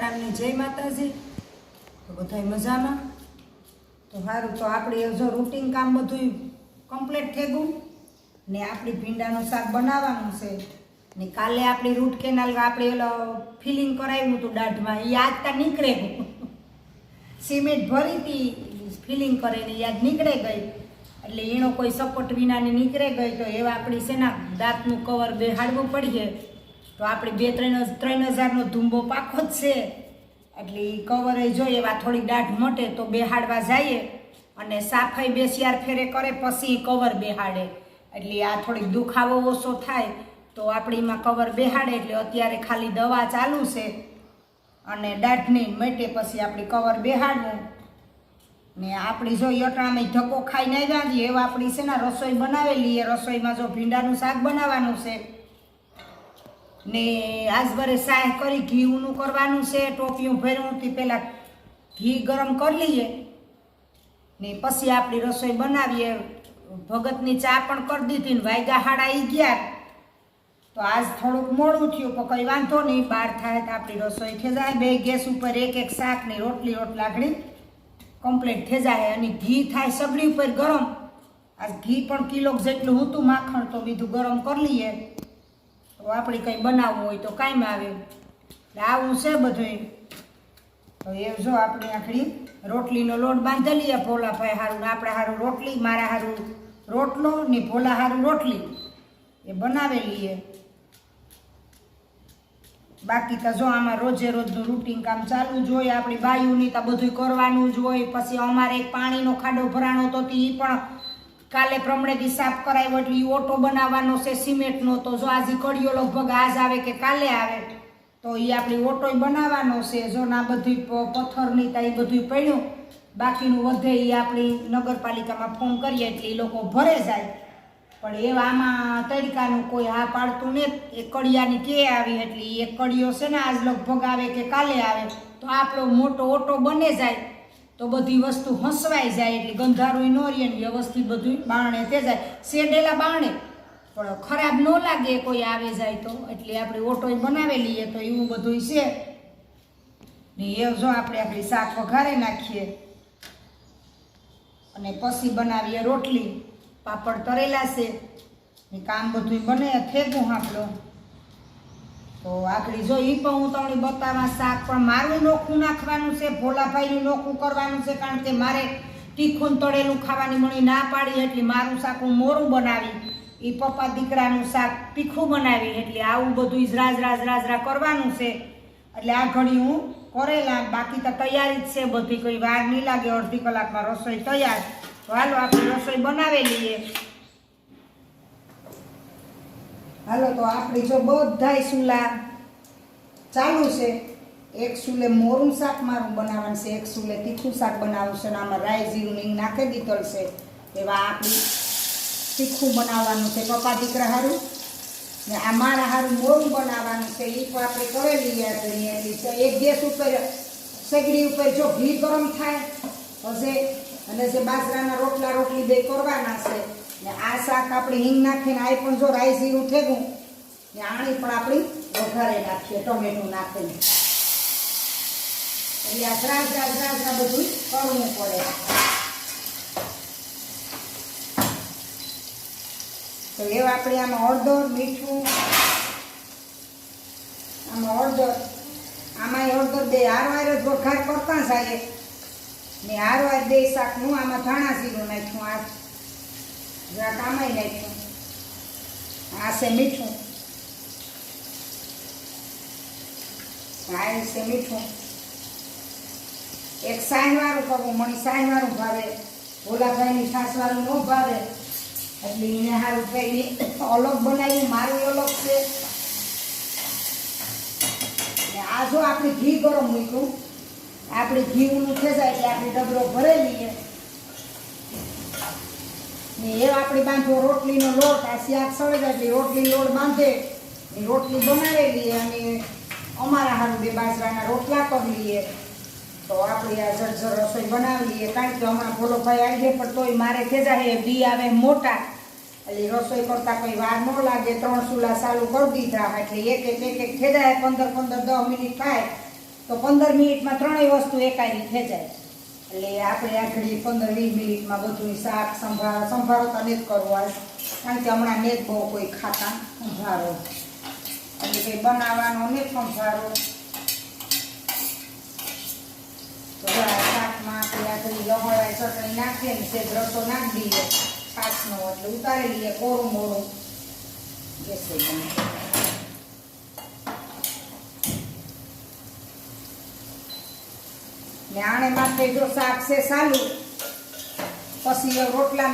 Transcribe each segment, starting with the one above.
સીતારામની જય માતાજી. તો બધાય મજામાં? તો સારું તો આપણે જો રૂટીન કામ બધું કમ્પ્લીટ થઈ ગયું ને આપણી ભીંડાનું શાક બનાવવાનું છે ને કાલે આપણી રૂટ કેનાલ આપણે ઓલો ફિલિંગ કરાવ્યું હતું દાઢમાં એ આજ તા નીકળે ગયું. સિમેન્ટ ભરી હતી ફિલિંગ કરીને યાદ નીકળે ગઈ. એટલે એનો કોઈ સપોર્ટ વિનાની નીકળે ગઈ તો એવા આપણી છે ને દાંતનું કવર બેહાડવું પડીએ તો આપણે બે, ત્રણ ત્રણ હજારનો ધુંબો પાકો જ છે. એટલે એ કવરે જોઈએ, એવા થોડી દાઢ મટે તો બેહાડવા જઈએ. અને સાફાઈ બે ચાર ફેરે કરે, પછી કવર બેહાડે. એટલે આ થોડીક દુખાવો ઓછો થાય, તો આપણે એમાં કવર બેહાડે, એટલે અત્યારે ખાલી દવા ચાલુ છે. અને દાઢની મટે પછી આપણે કવર બેહાડવું. ને આપણી જો યટણામાં ધક્કો ખાઈને આવ્યા છીએ, એવા આપણી છે ને રસોઈ બનાવેલી એ રસોઈમાં જો ભીંડાનું શાક બનાવવાનું છે. ને આજભરે સાહ કરી કરી ઘીનું કરવાનું છે ટોપિયું ભર્યું તે પહેલાં ઘી ગરમ કરી લઈએ. ને પછી આપણી રસોઈ બનાવીએ. ભગતની ચા પણ કરી દીધી ને વાયગા હાડા આવી ગયા. તો આજ થોડુંક મોડું થયું, પણ કંઈ વાંધો નહીં. બહાર થાય તો આપણી રસોઈ જાય. બે ગેસ ઉપર એક એક શાકની રોટલી રોટલાગડી કમ્પ્લીટ થઈ જાય અને ઘી થાય સગડી ઉપર ગરમ. આ ઘી પણ કિલો જેટલું હતું, માખણ તો બીજું ગરમ કરી લઈએ. તો આપણે કંઈ બનાવવું હોય તો કાંઈ આવે. એટલે આવું છે બધું એ જો આપણે આખડી રોટલીનો લોટ બાંધી લઈએ ભોલાભાઈ સારું આપણે સારું રોટલી, મારા સારું રોટલો ને ભોલા સારું રોટલી. એ બનાવી લઈએ. બાકી તો જો આમાં રોજે રોજનું રૂટીન કામ ચાલુ જ હોય, આપણી બાયુની તો બધું કરવાનું જ હોય. પછી અમારે એક પાણીનો ખાડો ભરાણો તો એ પણ કાલે પ્રમણેથી સાફ કરાવ્યો એટલે એ ઓટો બનાવવાનો છે, સિમેન્ટનો. તો જો આજે કડીઓ લગભગ આજ આવે કે કાલે આવે, તો એ આપણી ઓટોય બનાવવાનો છે. જો ના બધું પથ્થરની તા એ બધું પડ્યું, બાકીનું વધે એ આપણી નગરપાલિકામાં ફોન કરીએ એટલે એ લોકો ભરે જાય. પણ એવા આમાં તડકાનું કોઈ હા પાડતું ને એ કડિયાની કે આવી એટલે એ કડિયો છે ને આજ લગભગ આવે કે કાલે આવે, તો આપણો મોટો ઓટો બને જાય. તો બધી વસ્તુ હસવાઈ જાય એટલે ગંધારું ન રહે વ્યવસ્થિત બધું બારણે થઈ જાય. શેડેલા બારણે. પણ ખરાબ ન લાગે કોઈ આવે જાય તો. એટલે આપણે ઓટો બનાવી તો એવું બધું છે. ને એ જો આપણે આપણી શાક વઘારે નાખીએ. અને પછી બનાવીએ રોટલી. પાપડ તરેલા છે. કામ બધું બને, થેગું આપણું તો આખડી જો એ પણ હું તમને બતાવવા શાક, પણ મારું નોખું નાખવાનું છે, ભોલાભાઈનું નોખું કરવાનું છે, કારણ કે મારે તીખું તળેલું ખાવાની મણી ના પાડી, એટલે મારું શાક હું મોરું બનાવી. એ પપ્પા દીકરાનું શાક તીખું બનાવી, એટલે આવું બધું રાજ રાજ રાજરા કરવાનું છે. એટલે આ ઘડી હું કરેલા, બાકી તો તૈયારી જ છે બધી, કોઈ વાર નહીં લાગે, અડધી કલાકમાં રસોઈ તૈયાર. તો હાલો, આપણે રસોઈ બનાવી લઈએ. હાલો, તો આપણી જો બધાય ચૂલા ચાલુ છે. એક ચૂલે મોરું શાક મારું બનાવવાનું છે, એક ચૂલે તીખું શાક બનાવવું છે, અને આમાં રાઈ, જીરું નીંગ નાખી દીધલ છે. એવા આપણી તીખું બનાવવાનું છે. પપ્પા દીકરા હારું? ને આ મારા હારું મોરું બનાવવાનું છે એ પણ આપણે કરેલી યાદ કરીએ એટલી તો એક ગેસ ઉપર સગડી ઉપર જો ઘી ગરમ થાય, હશે. અને જે બાજરાના રોટલા રોટલી બે કરવાના છે ને આ શાક આપણે હિંગ નાખીને આ પણ જો રાઈ જીરું ઠેગું ને આણી પણ આપણી વઘારે નાખીએ, ટમેટું નાખીને. એટલે આ ત્રાસ ત્રાસ ત્રાસ બધું કરવું પડે. તો એવા આપણે આમાં હળદર, મીઠું, આમાં હળદર આમાં હળદર બે, હારવાર જ વઘાર કરતા સાહેબ ને હારવાર બે શાકનું આમાં ધાણા જીરું નાખ્યું, આ જરાક આમાંય નાખ્યું આ છે મીઠું. આ છે મીઠું. એક સાંજવાળું કરવું મને સાંજવાળું ભાવે. ભોલાભાઈની છાસવાળું ન ભાવે. એટલે એને સારું થઈને અલગ બનાવી મારું અલગ છે. આ જો આપણે ઘી ગરમ મૂક્યું, આપણે ઘી ઊનું થઈ જાય એટલે આપણે ડબરો ભરેલીએ ને એ આપણે બાંધો રોટલીનો લોટ, આ શાક જાય એટલે રોટલી લોટ બાંધે, એ રોટલી બનાવી લઈએ અને અમારા હારું બે બાજરાના રોટલા કરી લઈએ. તો આપણે આ જરજર રસોઈ બનાવી લઈએ. કારણ કે હમણાં ભોલો ભાઈ આવી જાય પણ તોય મારે ખેજા હે બી આવે મોટા. એટલે રસોઈ કરતા કોઈ વાર ન લાગે, ત્રણ ચૂલા ચાલુ કરી દીધા એટલે એક એક એક એક ખેજાય પંદર પંદર દસ મિનિટ થાય, તો પંદર મિનિટમાં ત્રણેય વસ્તુ એકારી ખેંચાય એટલે આપણે આખડી પંદર વીસ મિનિટમાં બધું શાક સંભાળ સંભાળો તો નથી કરવો આવે કારણ કે હમણાં ને જ બહુ કોઈ ખાતા સંભાળો એટલે કંઈ બનાવવાનો ને સંભાળો તો શાકમાં આપણે આ ઘડી લહોળાય ચટણી નાખીએ ને સેજ રસો નાખી દઈએ. છાશનો એટલે ઉતારી લઈએ કોરું મોરું. બેસે ને આણે માથે જો શાક છે સાલું પછી રોટલા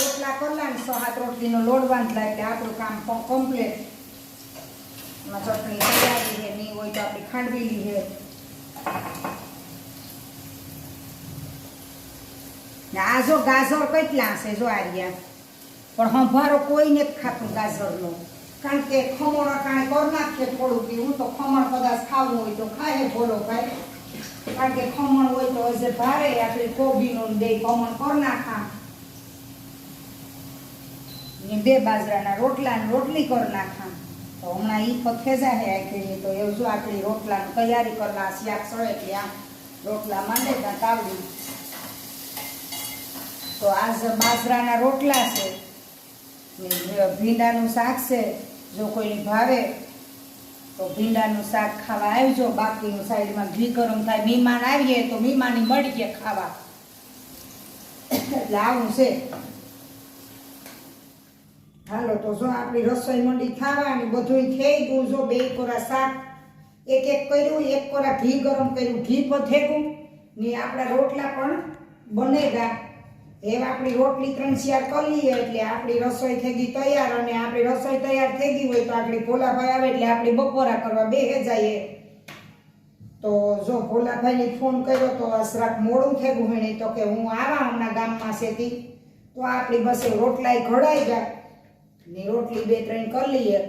રોટલા કરલા ને સો હાથ રોટલીનો લોડ બાંધલા એટલે આપણું કામ કમ્પ્લીટ એમાં ચટણી તૈયારી છે, નહીં હોય તો આપણે ખાંડવેલી છે. આ જો ગાજર કેટલા છે જો આર્યા. પણ હંભારો કોઈને ખાતું ગાજરનો. કારણ કે ખમણ અટાણે કરી નાખીએ થોડું હું તો ખમણ કદાચ ખાવું હોય તો ખાય ભોલો ભાઈ. કારણ કે ખમણ હોય તો હજે ભારે આપણે કોબીનો બે ખમણ કરી નાખા બે બાજરાના રોટલા ને રોટલી કર નાખા તો હમણાં ઈ પથેજા હે આખી તો એવું જો આપણી રોટલાની તૈયારી કરવા શાક સળે એટલે રોટલા માંડે ત્યાં તાવડી તો આજ બાજરાના રોટલા છે ભીંડાનું શાક છે, જો કોઈને ભાવે તો ભીંડાનું શાક ખાવા આવજો, બાકીનું સાઈડમાં ઘી ગરમ થાય, મહેમાન આવીએ તો મહેમાની મળીએ ખાવા. એટલે આવું છે. હાલો, તો જો આપણી રસોઈ મંડી ખાવા અને બધું થઈ ગયું, જો બે કોરા શાક, એક એક કર્યું, એક કોરા ઘી ગરમ કર્યું, ઘી પણ થેગું ને આપણા રોટલા પણ બનેગા. એવા આપણી રોટલી ત્રણ શિયાર કરી એટલે આપણી રસોઈ થઈ ગઈ તૈયાર અને આપણી રસોઈ તૈયાર થઈ ગઈ હોય તો આપણી ભોલાભાઈ આવે એટલે આપણી બપોરા કરવા બેહે જઈએ. તો જો ભોલાભાઈને ફોન કર્યો તો અસરાક મોડું થયું હેણે તો કે હું આવા હમણાં ગામમાં છેથી તો આપણી બસે રોટલાય ઘડાઈ ગયા. ને રોટલી બે ત્રણ કરી લઈએ.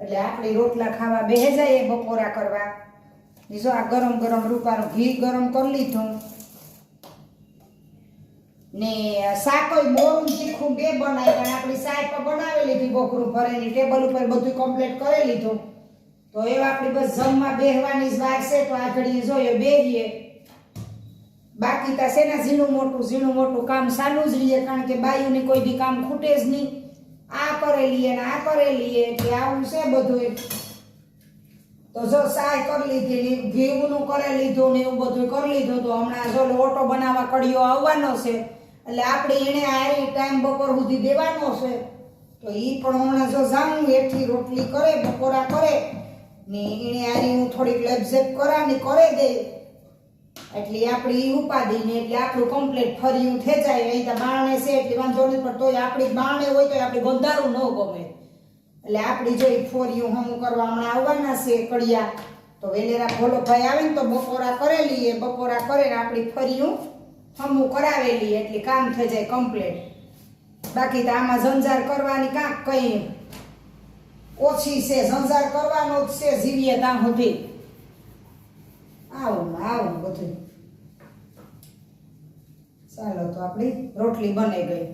એટલે આપણી રોટલા ખાવા બેહે જઈએ બપોરા કરવા. જો આ ગરમ ગરમ રૂપાનું ઘી ગરમ કરી લીધું. ને શાકોય મોરું તીખું બે બનાવી પણ આપણી સાહેબ બનાવી લીધી બકરું ભરેલી ટેબલ ઉપર બધું કમ્પ્લીટ કરી લીધું. તો એવા આપણી બસ જમવા બેહવાની જ વાર છે, તો આગળ જોઈએ બેહીએ. બાકી તા શેના ઝીણું મોટું ઝીણું મોટું કામ સારું જ રહીએ, કારણ કે બાયુની કોઈ બી કામ ખૂટે જ નહીં. આ કરેલીએ ને આ કરેલી એટલે આવું છે બધું તો જો સાય કરી લીધી ને ઘીનું કરી લીધું ને એવું બધું કરી લીધું, તો હમણાં જો ઓટો બનાવવા કડિયો આવવાનો છે એટલે આપણે એને આરી ટાઈમ બપોર સુધી દેવાનો છે. તો એ પણ હમણાં જો જાઉં એઠી રોટલી કરે બપોરા કરે, ને એને આરી હું થોડીક લેબઝેબ કરાની કરે દે. એટલે આપણી ઉપાધિ ને એટલે આપણું કમ્પ્લીટ ફર્યું જાય. અહીં તો બાણે છે, એટલે વાંધો નહીં, પણ તોય આપણી બાણે હોય તો આપણે ગંધારું ન ગમે. એટલે આપણી જો ફોરિયું હમું કરવા હમણાં આવવાના છે, કડિયા, તો વેલેરા ભોલો ભાઈ આવે ને તો બપોરા કરેલી એ, બપોરા કરે ને આપણી ફર્યું હમું કરાવેલી એટલે કામ થઈ જાય કમ્પ્લીટ બાકી તો આમાં ઝંઝાર કરવાની કાંક કઈ ઓછી છે. ઝંઝાર કરવાનો જ છે જીવીએ ત્યાં સુધી. આવું આવું બધું. ચાલો તો આપણી રોટલી બની ગઈ.